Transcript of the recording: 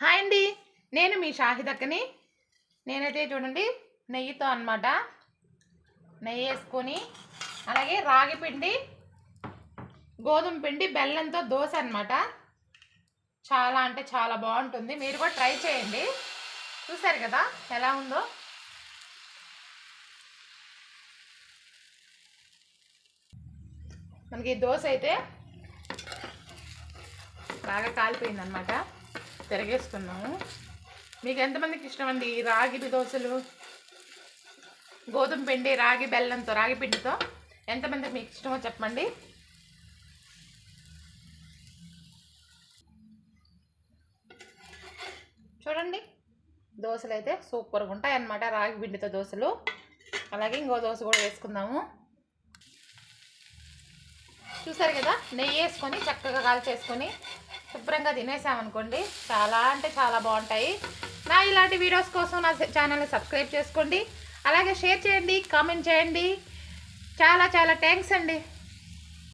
Hi అండి. నేను మీ షాహిదక్కని. నేనైతే చూడండి నెయ్యితో అన్నమాట. నెయ్యి వేసుకొని అలాగే రాగి పిండి గోధుమ పిండి బెల్లంతో దోశ అన్నమాట. చాలా అంటే చాలా బాగుంటుంది. మీరు కూడా ట్రై చేయండి. చూసారు కదా ఎలా ఉందో? మనకి దోశ అయితే బాగా కాలిపోయింది అనమాట తిరగేస్తున్నాము మీకు ఎంతమందికి ఇష్టం అండి రాగి దోశలు? గోధుమ పిండి రాగి బెల్లంతో రాగి పిండితో ఎంతమందికి మీకు ఇష్టమో చెప్పండి. చూడండి దోశలు అయితే సూపర్గా ఉంటాయి అన్నమాట రాగి పిండితో దోశలు. అలాగే ఇంకో దోశ కూడా వేసుకుందాము. చూసారు కదా నెయ్యి వేసుకొని చక్కగా కాల్చేసుకొని శుభ్రంగా తినేసామనుకోండి చాలా అంటే చాలా బాగుంటాయి. నా ఇలాంటి వీడియోస్ కోసం నా ఛానల్ని సబ్స్క్రైబ్ చేసుకోండి. అలాగే షేర్ చేయండి కామెంట్ చేయండి. చాలా చాలా థ్యాంక్స్ అండి.